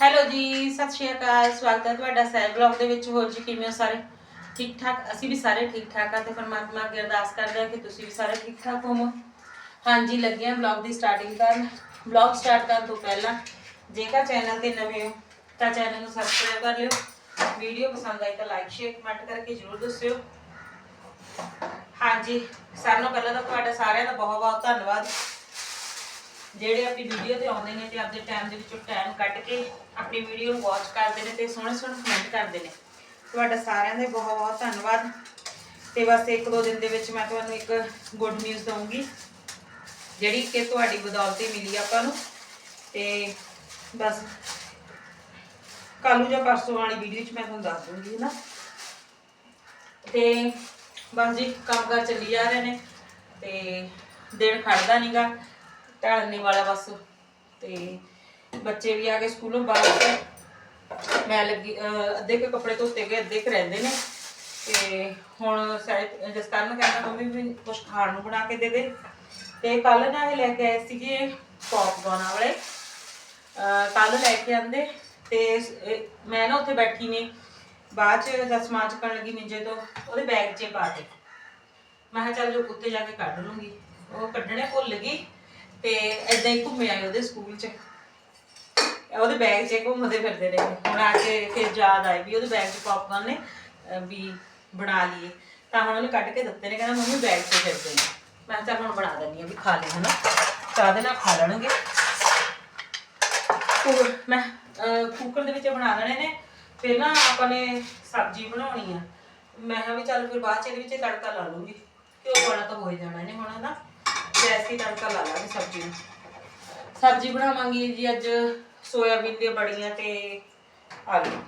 Hello ਜੀ, ਸਤਿ ਸ਼੍ਰੀ ਅਕਾਲ, ਸਵਾਗਤ ਹੈ ਤੁਹਾਡਾ ਸੈਰ ਬਲੌਗ ਦੇ ਵਿੱਚ। ਹੋਰ ਜੀ ਕਿਵੇਂ ਹੋ ਸਾਰੇ? ਠੀਕ ਠਾਕ? ਅਸੀਂ ਵੀ ਸਾਰੇ ਠੀਕ ਠਾਕ ਆ ਤੇ ਪਰਮਾਤਮਾ ਅੱਗੇ ਅਰਦਾਸ ਕਰਦੇ ਹਾਂ ਕਿ ਤੁਸੀਂ ਵੀ ਸਾਰੇ ਠੀਕ ਠਾਕ ਹੋਵੋ। ਹਾਂਜੀ, ਲੱਗੇ ਹਾਂ ਬਲੌਗ ਦੀ ਸਟਾਰਟਿੰਗ ਕਰਨ। ਬਲੌਗ ਸਟਾਰਟ ਕਰਨ ਤੋਂ ਪਹਿਲਾਂ ਜੇਕਰ ਚੈਨਲ ਤੇ ਨਵੇਂ ਹੋ, ਤਾਂ ਚੈਨਲ ਨੂੰ ਸਬਸਕ੍ਰਾਈਬ ਕਰ ਲਿਓ। ਵੀਡੀਓ ਪਸੰਦ ਆਈ ਤਾਂ ਲਾਈਕ ਸ਼ੇਅਰ ਕਮੈਂਟ ਕਰਕੇ ਜਰੂਰ ਦੱਸਿਓ। ਹਾਂਜੀ, ਸਾਰਿਆਂ ਨੂੰ ਪਹਿਲਾਂ ਤਾਂ ਤੁਹਾਡਾ ਸਾਰਿਆਂ ਦਾ ਬਹੁਤ ਬਹੁਤ ਧੰਨਵਾਦ। ਜਿਹੜੇ ਆਪਣੀ ਵੀਡੀਓ ਤੇ ਆਉਂਦੇ ਨੇ ਤੇ ਆਪਦੇ ਟਾਈਮ ਦੇ ਵਿੱਚੋਂ ਟਾਈਮ ਕੱਢ ਕੇ ਆਪਣੀ ਵੀਡੀਓ ਵਾਚ ਕਰਦੇ ਨੇ ਤੇ ਸੋਹਣੇ ਸੋਹਣੇ ਕਮੈਂਟ ਕਰਦੇ ਨੇ। ਤੁਹਾਡਾ ਸਾਰਿਆਂ ਦਾ ਬਹੁਤ ਬਹੁਤ ਧੰਨਵਾਦ। ਤੇ ਬਸ ਇੱਕ ਦੋ ਦਿਨ ਦੇ ਵਿੱਚ ਮੈਂ ਤੁਹਾਨੂੰ ਇੱਕ ਗੁੱਡ ਨਿਊਜ਼ ਦਵਾਂਗੀ ਜਿਹੜੀ ਕਿ ਤੁਹਾਡੀ ਬਦੌਲਤ ਹੀ ਮਿਲੀ ਆਪਾਂ ਨੂੰ। ਤੇ ਬਸ ਕੱਲੂ ਜਾਂ ਪਰਸੋਂ ਵਾਲੀ ਵੀਡੀਓ 'ਚ ਮੈਂ ਤੁਹਾਨੂੰ ਦੱਸ ਦੂੰਗੀ ਹਨਾ? ਤੇ ਬਸ ਜੀ, ਕੰਮ ਕਾਰ ਚੱਲੀ ਜਾ ਰਹੇ ਨੇ ਤੇ ਦਿਨ ਖੜਦਾ ਨਹੀਂਗਾ ਢਲਣੇ ਵਾਲਾ ਬਸ। ਤੇ ਬੱਚੇ ਵੀ ਆ ਗਏ ਸਕੂਲੋਂ ਬਾਅਦ ਮੈਂ ਲੱਗੀ ਅੱਧੇ ਕੁ ਕੱਪੜੇ ਧੋਤੇ ਗਏ, ਅੱਧੇ ਕੁ ਰਹਿੰਦੇ ਨੇ। ਤੇ ਹੁਣ ਸਾਰੇ ਜਸਕਰਨ ਕਹਿੰਦਾ, ਮੰਮੀ ਵੀ ਕੁਝ ਖਾਣ ਨੂੰ ਬਣਾ ਕੇ ਦੇ ਦੇ। ਤੇ ਕੱਲ ਨਾ ਇਹ ਲੈ ਕੇ ਆਏ ਸੀਗੇ ਪੌਪਕੌਰਨ ਵਾਲੇ। ਕੱਲ ਲੈ ਕੇ ਆਂਦੇ। ਤੇ ਮੈਂ ਨਾ ਉੱਥੇ ਬੈਠੀ ਨੇ। ਬਾਅਦ ਚ ਜਦ ਸਮਾਨ ਚੱਕਣ ਲੱਗੀ ਨਿੰਜੇ ਤੋਂ, ਉਹਦੇ ਬੈਗ 'ਚ ਪਾ ਦੇ ਮੈਂ ਕਿਹਾ, ਚੱਲ ਜੋ ਉੱਤੇ ਜਾ ਕੇ ਕੱਢ ਲੂੰਗੀ। ਉਹ ਕੱਢਣੇ ਭੁੱਲ ਗਈ। ਤੇ ਐਦਾਂ ਹੀ ਘੁੰਮੇ ਆਏ ਉਹਦੇ ਸਕੂਲ 'ਚ। ਉਹਦੇ ਬੈਗ 'ਚ ਘੁੰਮਦੇ ਫਿਰਦੇ ਰਹੇ। ਹੁਣ ਆ ਕੇ ਫਿਰ ਯਾਦ ਆਈ ਵੀ ਉਹਦੇ ਬੈਗ 'ਚ ਪੌਪਕਾਰਨ ਨੇ, ਅਹ ਵੀ ਬਣਾ ਲਈਏ। ਤਾਂ ਹੁਣ ਉਹਨੇ ਕੱਢ ਕੇ ਦਿੱਤੇ ਨੇ, ਕਹਿੰਦਾ ਮੰਮੀ ਬੈਗ 'ਚ ਫਿਰਦੇ ਨੇ। ਮੈਂ ਕਿਹਾ ਚੱਲ ਹੁਣ ਬਣਾ ਦਿੰਦੀ ਆ ਵੀ ਖਾ ਲੈ ਹਨਾ? ਚਾਹ ਦੇ ਨਾਲ ਖਾ ਲੈਣਗੇ। ਕੁ- ਮੈਂ, ਅਹ ਕੁੱਕਰ ਦੇ ਵਿੱਚ ਬਣਾ ਲੈਣੇ ਨੇ। ਫਿਰ ਨਾ ਆਪਾਂ ਨੇ ਸਬਜ਼ੀ ਬਣਾਉਣੀ ਆ। ਮੈਂ ਕਿਹਾ ਵੀ ਚੱਲ ਫਿਰ ਬਾਅਦ ਚ ਇਹਦੇ ਵਿੱਚ ਤੜਕਾ ਲਾ ਲੂੰਗੀ ਘਿਓ ਵਾਲਾ ਤਾਂ ਹੋ ਹੀ ਜਾਣਾ ਨੇ ਹੁਣ ਨਾ ਵੈਸੇ ਤੜਕਾ ਲਾ ਲਾਂਗੇ ਸਬਜ਼ੀ ਨੂੰ। ਸਬਜ਼ੀ ਬਣਾਵਾਂਗੀ ਜੀ ਅੱਜ ਸੋਇਆਬੀਨ ਦੀਆਂ ਬੜੀਆਂ ਤੇ ਆਲੂ।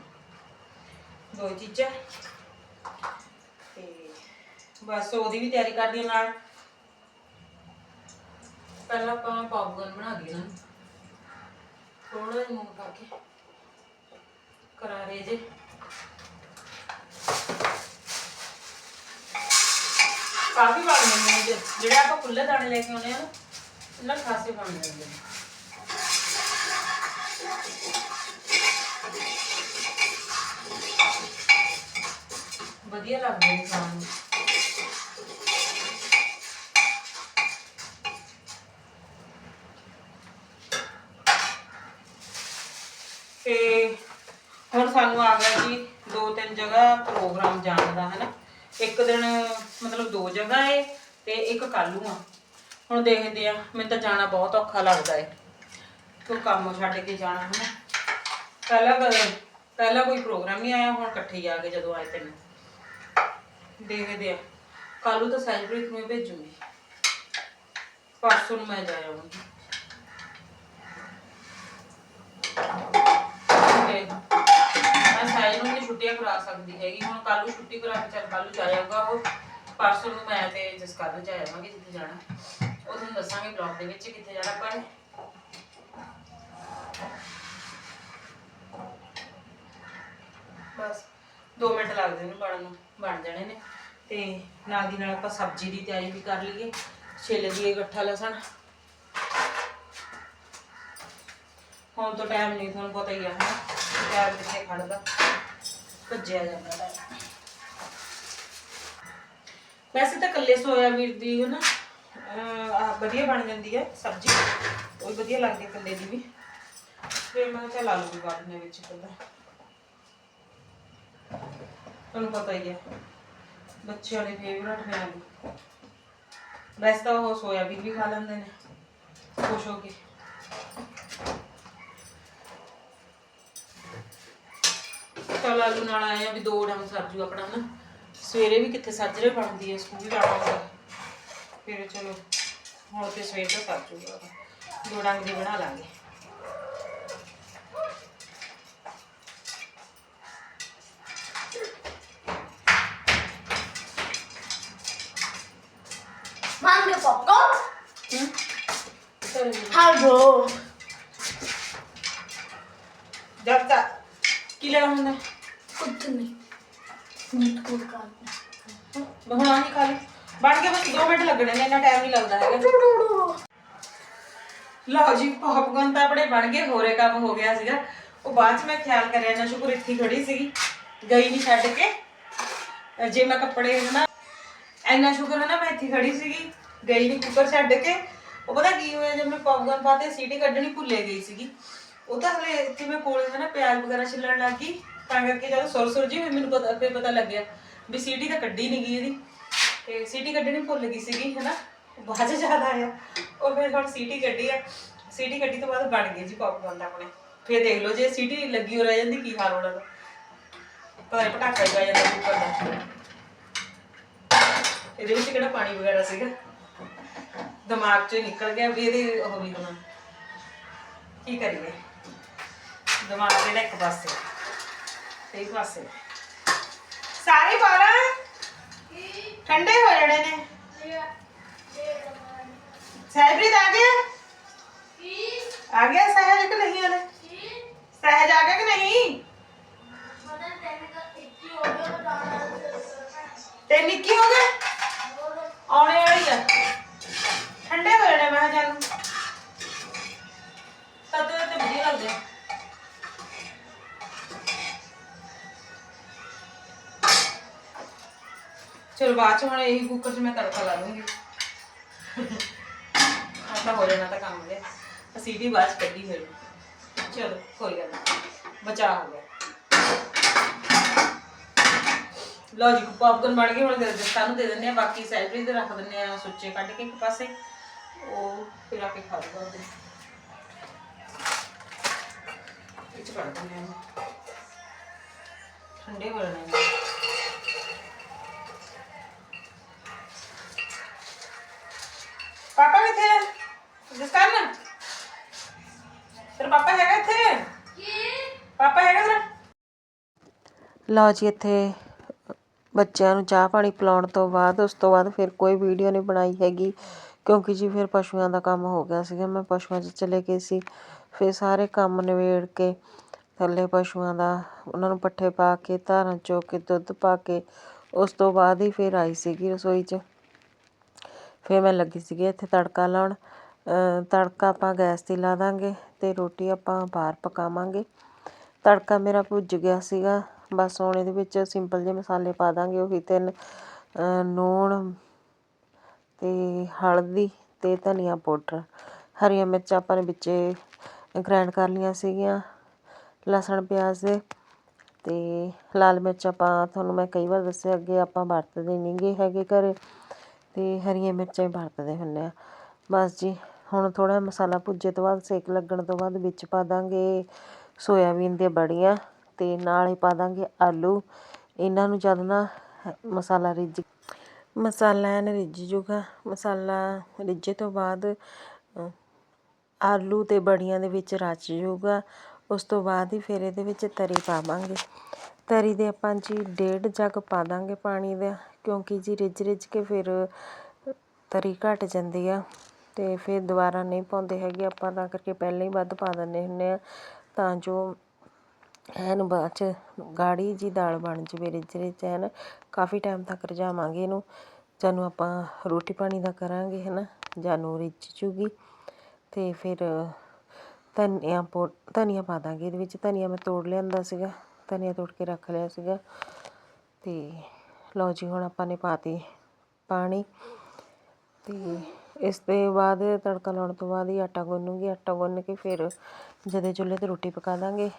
ਦੋ ਚੀਜ਼ਾਂ। ਤੇ ਬਸ ਉਹਦੀ ਵੀ ਤਿਆਰੀ ਕਰਦੀ ਹਾਂ ਨਾਲ। ਪਹਿਲਾਂ ਆਪਾਂ ਪੌਪਕਾਰਨ ਬਣਾ ਲਈਏ ਨਾ। ਥੋੜਾ ਜਿਹਾ ਨੂਨ ਪਾ ਕੇ ਕਰਾਰੇ ਜੇ। ਕਾਫੀ ਬਣ ਜਾਂਦੇ ਨੇ ਜੇ- ਜਿਹੜੇ ਆਪਾਂ ਖੁੱਲੇ ਦਾਣੇ ਲੈ ਕੇ ਆਉਨੇ ਆ ਨਾ, ਇਹਨਾਂ ਖਾਸੇ ਬਣ ਜਾਂਦੇ ਨੇ ਵਧੀਆ ਲੱਗਦੇ ਨੇ ਖਾਣ ਨੂੰ। ਤੇ ਹੁਣ ਸਾਨੂੰ ਆ ਗਿਆ ਜੀ ਦੋ ਤਿੰਨ ਜਗ੍ਹਾ ਪ੍ਰੋਗਰਾਮ ਜਾਣ ਦਾ ਹੈ ਨਾ ਇੱਕ ਦਿਨ ਮਤਲਬ ਦੋ ਜਗ੍ਹਾ ਏ ਤੇ ਇੱਕ ਕੱਲੂ ਆ। ਹੁਣ ਦੇਖਦੇ ਆ, ਮੈਨੂੰ ਤਾਂ ਜਾਣਾ ਬਹੁਤ ਔਖਾ ਲੱਗਦਾ ਏ। ਕਿਉਂ ਕੰਮ ਛੱਡ ਕੇ ਜਾਣਾ ਹੈ ਪਹਿਲਾਂ ਪਹਿਲਾਂ ਕੋਈ ਪ੍ਰੋਗਰਾਮ ਨਹੀਂ ਆਇਆ, ਹੁਣ ਇਕੱਠੇ ਹੀ ਆ ਗਏ ਜਦੋਂ ਆਏ ਤਿੰਨ। ਦੇਖਦੇ ਆ, ਕੱਲੂ ਤਾਂ ਸੈਲੀਬ੍ਰੇਟ ਨੂੰ ਭੇਜੂਗੀ। ਪਰਸੋਂ ਨੂੰ ਮੈਂ ਜਾ ਆਉਂਗੀ ਮੈਂ ਸਾਈ ਨੂੰ ਛੁੱਟੀਆਂ ਕਰਾ ਸਕਦੀ ਹੈਗੀ, ਹੁਣ ਕੱਲ ਛੁੱਟੀ ਕਰਾ ਕੇ ਚੱਲ ਕੱਲੂ ਨੂੰ ਜਾਏਗਾ ਉਹ। ਪਰਸੋਂ ਨੂੰ ਮੈਂ ਤੇ ਜਸਕਰਨ ਜਾ ਆਵਾਂਗੇ ਜਿੱਥੇ ਜਾਣਾ। ਉਹ ਤੁਹਾਨੂੰ ਦੱਸਾਂਗੇ ਬਲੌਗ ਦੇ ਵਿੱਚ ਕਿੱਥੇ ਜਾਣਾ, ਪਰ ਬਸ 2 ਮਿੰਟ ਲੱਗਦੇ ਨੇ ਬਣਨ ਨੂੰ, ਬਣ ਜਾਣੇ ਨੇ। ਤੇ ਨਾਲ ਦੀ ਨਾਲ ਆਪਾਂ ਸਬਜ਼ੀ ਦੀ ਤਿਆਰੀ ਵੀ ਕਰ ਲਈਏ, ਛਿੱਲ ਲਈਏ ਗੱਠਾ ਲਸਣ। ਹੁਣ ਤਾਂ ਟਾਈਮ ਨਹੀਂ ਤੁਹਾਨੂੰ ਪਤਾ ਹੀ ਆ ਹਨਾ ਟਾਈਮ ਕਿੱਥੇ ਖੜਦਾ ਭੱਜਿਆ ਜਾਂਦਾ ਟਾਈਮ ਵੈਸੇ ਤਾਂ ਕੱਲੇ ਸੋਇਆਬੀਨ ਦੀ ਹਨਾ ਅਹ ਵਧੀਆ ਬਣ ਜਾਂਦੀ ਹੈ ਸਬਜ਼ੀ। ਉਹ ਵੀ ਵਧੀਆ ਲੱਗਦੀ ਕੱਲੇ ਦੀ ਵੀ। ਫਿਰ ਮੈਂ ਕਿਹਾ ਚੱਲ ਆਲੂ ਵੀ ਕੱਢਨੇ ਵਿੱਚ ਕੱਲਾ ਤੁਹਾਨੂੰ ਪਤਾ ਹੀ ਹੈ ਬੱਚਿਆਂ ਦੇ ਫੇਵਰਟ ਨੇ ਆਲੂ। ਵੈਸੇ ਤਾਂ ਉਹ ਸੋਇਆਬੀਨ ਵੀ ਖਾ ਲੈਂਦੇ ਨੇ, ਖੁਸ਼ ਹੋ ਕੇ। ਚਲ ਆਲੂ ਨਾਲ ਆਏ ਆ ਵੀ ਦੋ ਡੰਗ ਸਰਜੂ ਆਪਣਾ ਹਨਾ ਸਵੇਰੇ ਵੀ ਕਿੱਥੇ ਸਾਜਰੇ ਬਣਦੀ ਹੈ ਸਕੂਲ ਜਾਣਾ ਹੁੰਦਾ। ਫਿਰ ਚਲੋ ਹੁਣ ਤੇ ਸਵੇਰ ਦਾ ਸਰਜੂਗਾ ਦੋ ਡੰਗ ਦੀ ਬਣਾ ਲਾਂਗੇ। ਚਲੋ ਜੀ। Hello. ਜਦ ਤੱਕ ਕੀ ਲੈਣਾ ਹੁੰਦਾ? ਨੀਟ ਕੋਲ ਹੁਣ ਆਹੀ ਖਾ ਲਈ ਬਣ ਕੇ ਬਸ 2 ਮਿੰਟ ਲੱਗਣੇ ਨੇ, ਇੰਨਾ ਟਾਈਮ ਨਹੀਂ ਲੱਗਦਾ ਹੈਗਾ। ਲਓ ਜੀ ਪੌਪਕਾਰਨ ਤਾਂ ਆਪਣੇ ਬਣ ਗਏ, ਹੋਰੇ ਕੰਮ ਹੋ ਗਿਆ ਸੀਗਾ। ਉਹ ਬਾਅਦ ਚ ਮੈਂ ਖਿਆਲ ਕਰਿਆ ਨਾ ਸ਼ੁਕਰ ਇੱਥੇ ਖੜੀ ਸੀਗੀ। ਗਈ ਨਹੀਂ ਛੱਡ ਕੇ। ਜੇ ਮੈਂ ਕੱਪੜੇ ਹਨਾ, ਇੰਨਾ ਸ਼ੁਕਰ ਹੈ ਨਾ ਮੈਂ ਇੱਥੇ ਖੜੀ ਸੀਗੀ। ਗਈ ਨਹੀਂ ਕੁੱਕਰ ਛੱਡ ਕੇ। ਉਹ ਪਤਾ ਕੀ ਹੋਇਆ, ਜਦ ਮੈਂ ਪੌਪਕਾਰਨ ਪਾਤੇ, ਸੀਟੀ ਕੱਢਣੀ ਭੁੱਲੇ ਗਈ ਸੀਗੀ। ਉਹ ਤਾਂ ਹਲੇ ਇੱਥੇ ਮੈਂ ਕੋਲੇ ਹੈ ਪਿਆਜ਼ ਵਗੈਰਾ ਛਿੱਲਣ ਲੱਗ ਗਈ। ਤਾਂ ਕਰਕੇ ਜਦੋਂ ਸੁਰ ਸੁਰ ਜੀ ਹੋਈ ਮੈਨੂੰ ਪਤਾ ਫੇਰ ਪਤਾ ਲੱਗਿਆ ਵੀ ਸੀਟੀ ਤਾਂ ਕੱਢੀ ਨਹੀਂ ਗਈ ਇਹਦੀ। ਤੇ ਸੀਟੀ ਕੱਢਣੀ ਭੁੱਲ ਗਈ ਸੀਗੀ ਹੈ ਬਾਅਦ ਚ ਜ਼ਿਆਦਾ ਆਇਆ। ਉਹ ਫਿਰ ਹੁਣ ਸੀਟੀ ਕੱਢੀ ਆ। ਸੀਟੀ ਕੱਢੀ ਤੋਂ ਬਾਅਦ ਬਣ ਗਈ ਜੀ ਪੌਪਕਾਰਨ ਆਪਣੇ ਫੇਰ ਦੇਖ ਲਓ ਜੇ ਸੀਟੀ ਲੱਗੀ ਹੋ ਰਹਿ ਜਾਂਦੀ, ਕੀ ਹਾਲ ਹੋਣਾ ਦਾ ਪਤਾ ਨਹੀਂ ਪਟਾਕਾ ਹੀ ਆ ਜਾਂਦਾ ਕੁੱਕਰ ਦਾ। ਇਹਦੇ ਵਿੱਚ ਕਿਹੜਾ ਪਾਣੀ ਵਗੈਰਾ ਸੀਗਾ? ਦਿਮਾਗ ਚੋਂ ਨਿਕਲ ਗਿਆ ਵੀ ਇਹਦੇ ਉਹ ਵੀ ਹੋਣਾ। ਕੀ ਕਰੀਏ? ਦਿਮਾਗ ਜਿਹੜਾ ਇੱਕ ਪਾਸੇ ਤੇ ਇੱਕ ਪਾਸੇ ਸਾਰੇ ਬਾਲਾਂ ਠੰਡੇ ਹੋ ਜਾਣੇ ਨੇ ਸਹਿਜਪ੍ਰੀਤ ਆ ਗਿਆ ਆ ਗਿਆ ਸਹਿਜ ਕਿ ਨਹੀਂ ਹਲੇ ਸਹਿਜ ਆ ਗਿਆ ਕਿ ਨਹੀਂ ਤੇ ਨਿੱਕੀ ਹੋ ਗਏ ਆਉਣੇ ਵਾਲੀ ਆ ਠੰਡੇ ਹੋ ਜਾਣੇ ਮੈਂ ਕਿਹਾ ਚੱਲ ਤਦ ਤੇ ਵਧੀਆ ਚਲੋ ਬਾਅਦ ਚ ਹੁਣ ਇਹੀ ਕੁੱਕਰ 'ਚ ਮੈਂ ਤੜਕਾ ਲਾ ਲੂੰਗੀ। ਆਪਣਾ ਹੋ ਜਾਣਾ ਤਾਂ ਕੰਮ ਦੇ ਅਸੀਂ ਵੀ ਬਾਅਦ 'ਚ ਕੱਢੀ ਫਿਰ। ਚਲੋ, ਕੋਈ ਗੱਲ ਨਹੀਂ। ਬਚਾ ਹੋ ਗਿਆ। ਲਓ ਜੀ ਪੌਪਕਾਰਨ ਬਣ ਗਏ ਹੁਣ ਗੁਰਦਸਤਾਂ ਨੂੰ ਦੇ ਦਿੰਦੇ ਆ ਬਾਕੀ ਸੈਲਰੀ ਤੇ ਰੱਖ ਦਿੰਦੇ ਆ ਸੁੱਚੇ ਕੱਢ ਕੇ ਇੱਕ ਪਾਸੇ। ਉਹ ਫਿਰ ਆ ਕੇ ਖਾ ਲੂਗਾ ਉਹਦੇ। ਵਿੱਚ ਕੱਢ ਦਿੰਦੇ ਆ ਠੰਡੇ ਹੋ ਜਾਣੇ ਪਾਪਾ ਕਿੱਥੇ ਹੈ ਜਿਸ ਕਰਨ? ਤੇਰਾ ਪਾਪਾ ਹੈਗਾ ਇੱਥੇ? ਪਾਪਾ ਹੈਗਾ ਤੇਰਾ? ਲਓ ਜੀ, ਇੱਥੇ ਬੱਚਿਆਂ ਨੂੰ ਚਾਹ ਪਾਣੀ ਪਿਲਾਉਣ ਤੋਂ ਬਾਅਦ, ਉਸ ਤੋਂ ਬਾਅਦ ਫਿਰ ਕੋਈ ਵੀਡੀਓ ਨਹੀਂ ਬਣਾਈ ਹੈਗੀ, ਕਿਉਂਕਿ ਜੀ ਫਿਰ ਪਸ਼ੂਆਂ ਦਾ ਕੰਮ ਹੋ ਗਿਆ ਸੀਗਾ। ਮੈਂ ਪਸ਼ੂਆਂ 'ਚ ਚਲੇ ਗਈ ਸੀ। ਫਿਰ ਸਾਰੇ ਕੰਮ ਨਿਬੇੜ ਕੇ ਥੱਲੇ ਪਸ਼ੂਆਂ ਦਾ ਉਹਨਾਂ ਨੂੰ ਪੱਠੇ ਪਾ ਕੇ, ਧਾਰਾਂ ਚੋ ਕੇ, ਦੁੱਧ ਪਾ ਕੇ, ਉਸ ਤੋਂ ਬਾਅਦ ਹੀ ਫਿਰ ਆਈ ਸੀਗੀ ਰਸੋਈ 'ਚ। ਫਿਰ ਮੈਂ ਲੱਗੀ ਸੀਗੀ ਇੱਥੇ ਤੜਕਾ ਲਾਉਣ। ਤੜਕਾ ਆਪਾਂ ਗੈਸ ਤੇ ਲਾ ਦਾਂਗੇ ਅਤੇ ਰੋਟੀ ਆਪਾਂ ਬਾਹਰ ਪਕਾਵਾਂਗੇ। ਤੜਕਾ ਮੇਰਾ ਭੁੱਜ ਗਿਆ ਸੀਗਾ। ਬਸ ਹੁਣ ਇਹਦੇ ਵਿੱਚ ਸਿੰਪਲ ਜਿਹੇ ਮਸਾਲੇ ਪਾ ਦਾਂਗੇ। ਉਹੀ ਤਿੰਨ ਲੂਣ ਅਤੇ ਹਲਦੀ ਅਤੇ ਧਨੀਆ ਪਾਊਡਰ। ਹਰੀਆਂ ਮਿਰਚਾਂ ਆਪਾਂ ਨੇ ਵਿੱਚੇ ਗ੍ਰਾਈਂਡ ਕਰ ਲਈਆਂ ਸੀਗੀਆਂ। ਲਸਣ, ਪਿਆਜ਼ ਦੇ ਅਤੇ ਲਾਲ ਮਿਰਚ ਆਪਾਂ, ਤੁਹਾਨੂੰ ਮੈਂ ਕਈ ਵਾਰ ਦੱਸਿਆ ਅੱਗੇ ਆਪਾਂ ਵਰਤਦੇ ਨਹੀਂਗੇ ਹੈਗੇ ਘਰ। ਅਤੇ ਹਰੀਆਂ ਮਿਰਚਾਂ ਹੀ ਵਰਤਦੇ ਹੁੰਦੇ ਹਾਂ ਬਸ ਜੀ, ਹੁਣ ਥੋੜ੍ਹਾ ਮਸਾਲਾ ਭੁੱਜੇ ਤੋਂ ਬਾਅਦ, ਸੇਕ ਲੱਗਣ ਤੋਂ ਬਾਅਦ ਵਿੱਚ ਪਾ ਦਾਂਗੇ ਸੋਇਆਬੀਨ ਦੀਆਂ ਬੜੀਆਂ ਅਤੇ ਨਾਲ ਹੀ ਪਾ ਦਾਂਗੇ ਆਲੂ। ਇਹਨਾਂ ਨੂੰ ਜਦ ਨਾ ਮਸਾਲਾ ਰਿੱਝ, ਮਸਾਲਾ ਐਨ ਰਿੱਝ ਜੂਗਾ। ਮਸਾਲਾ ਰਿੱਝੇ ਤੋਂ ਬਾਅਦ, ਆਲੂ ਤੇ ਬੜੀਆਂ ਦੇ ਵਿੱਚ ਰਚ ਜੂਗਾ। ਉਸ ਤੋਂ ਬਾਅਦ ਹੀ ਫਿਰ ਇਹਦੇ ਵਿੱਚ ਤਰੀ ਪਾਵਾਂਗੇ। ਤਰੀ ਦੇ ਆਪਾਂ ਜੀ ਡੇਢ ਜੱਗ ਪਾ ਦਾਂਗੇ ਪਾਣੀ ਦਾ। ਕਿਉਂਕਿ ਜੀ ਰਿੱਝ ਰਿੱਝ ਕੇ ਫਿਰ ਤਰੀ ਘਟ ਜਾਂਦੀ ਆ ਅਤੇ ਫਿਰ ਦੁਬਾਰਾ ਨਹੀਂ ਪਾਉਂਦੇ ਹੈਗੇ, ਆਪਾਂ ਤਾਂ ਕਰਕੇ ਪਹਿਲਾਂ ਹੀ ਵੱਧ ਪਾ ਦਿੰਦੇ ਹੁੰਦੇ ਹਾਂ ਤਾਂ ਜੋ ਐਨ ਬਾਅਦ ਚ ਗਾੜੀ ਜੀ ਦਾਲ ਬਣ ਜਾਵੇ ਰਿੱਝ ਰਿੱਝ ਐਨ, ਕਾਫੀ ਟਾਈਮ ਤੱਕ ਰਝਾਵਾਂਗੇ ਇਹਨੂੰ ਜਾਨੂੰ ਆਪਾਂ ਰੋਟੀ ਪਾਣੀ ਦਾ ਕਰਾਂਗੇ ਹੈ ਨਾ ਜਾਨੂੰ ਰਿੱਝ ਜੂਗੀ ਅਤੇ ਫਿਰ ਧਨੀਆ ਪੋ, ਧਨੀਆ ਪਾ ਦਾਂਗੇ ਇਹਦੇ ਵਿੱਚ, ਧਨੀਆ ਮੈਂ ਤੋੜ ਲਿਆਂਦਾ ਸੀਗਾ, ਧਨੀਆ ਤੋੜ ਕੇ ਰੱਖ ਲਿਆ ਸੀਗਾ ਅਤੇ ਲਓ ਜੀ, ਹੁਣ ਆਪਾਂ ਨੇ ਪਾਤੀ ਪਾਣੀ। ਤੇ ਇਸ ਦੇ ਬਾਅਦ ਤੜਕਾ ਲਾਉਣ ਤੋਂ ਬਾਅਦ ਹੀ ਆਟਾ ਗੁੰਨੂਗੀ, ਆਟਾ ਗੁੰਨ ਕੇ ਫਿਰ ਜਦੇ ਚੁੱਲ੍ਹੇ ਤੇ ਰੋਟੀ ਪਕਾ ਦਾਂਗੇ।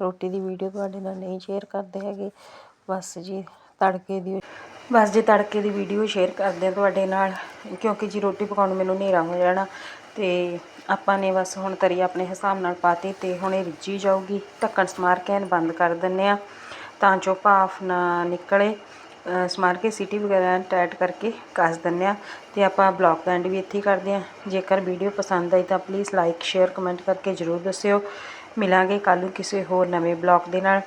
ਰੋਟੀ ਦੀ ਵੀਡੀਓ ਤੁਹਾਡੇ ਨਾਲ ਨਹੀਂ ਸ਼ੇਅਰ ਕਰਦੇ ਹੈਗੇ। ਬਸ ਜੀ, ਤੜਕੇ ਦੀ ਬਸ ਜੀ, ਤੜਕੇ ਦੀ ਵੀਡੀਓ ਸ਼ੇਅਰ ਕਰਦੇ ਆ ਤੁਹਾਡੇ ਨਾਲ, ਕਿਉਂਕਿ ਜੀ ਰੋਟੀ ਪਕਾਉਣ ਨੂੰ ਮੈਨੂੰ ਹਨੇਰਾ ਹੋ ਜਾਣਾ। ਤੇ ਆਪਾਂ ਨੇ ਬਸ ਹੁਣ ਤਰੀ ਆਪਣੇ ਹਿਸਾਬ ਨਾਲ ਪਾਤੀ ਤੇ ਹੁਣ ਇਹ ਰਿੱਝੀ ਜਾਊਗੀ। ਢੱਕਣ ਸਮਾਰ ਕੇ ਇਹਨੂੰ ਬੰਦ ਕਰ ਦਿੰਨੇ ਆ ਤਾਂ ਜੋ ਭਾਫ ਨਾ ਨਿਕਲੇ। ਸਮਾਰ ਕੇ ਸੀਟੀ ਵਗੈਰਾ ਟਾਈਟ ਕਰਕੇ ਕੱਸ ਦਿੰਦੇ ਹਾਂ ਅਤੇ ਆਪਾਂ ਬਲੌਗ ਦਾ ਐਂਡ ਵੀ ਇੱਥੇ ਹੀ ਕਰਦੇ ਹਾਂ। ਜੇਕਰ ਵੀਡੀਓ ਪਸੰਦ ਆਈ ਤਾਂ ਪਲੀਜ਼ ਲਾਈਕ ਸ਼ੇਅਰ ਕਮੈਂਟ ਕਰਕੇ ਜਰੂਰ ਦੱਸਿਓ। ਮਿਲਾਂਗੇ ਕੱਲ੍ਹ ਨੂੰ ਕਿਸੇ ਹੋਰ ਨਵੇਂ ਬਲੌਗ ਦੇ ਨਾਲ।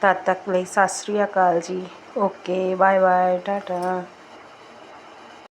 ਤਦ ਤੱਕ ਲਈ ਸਤਿ ਸ੍ਰੀ ਅਕਾਲ ਜੀ। Okay bye bye tata.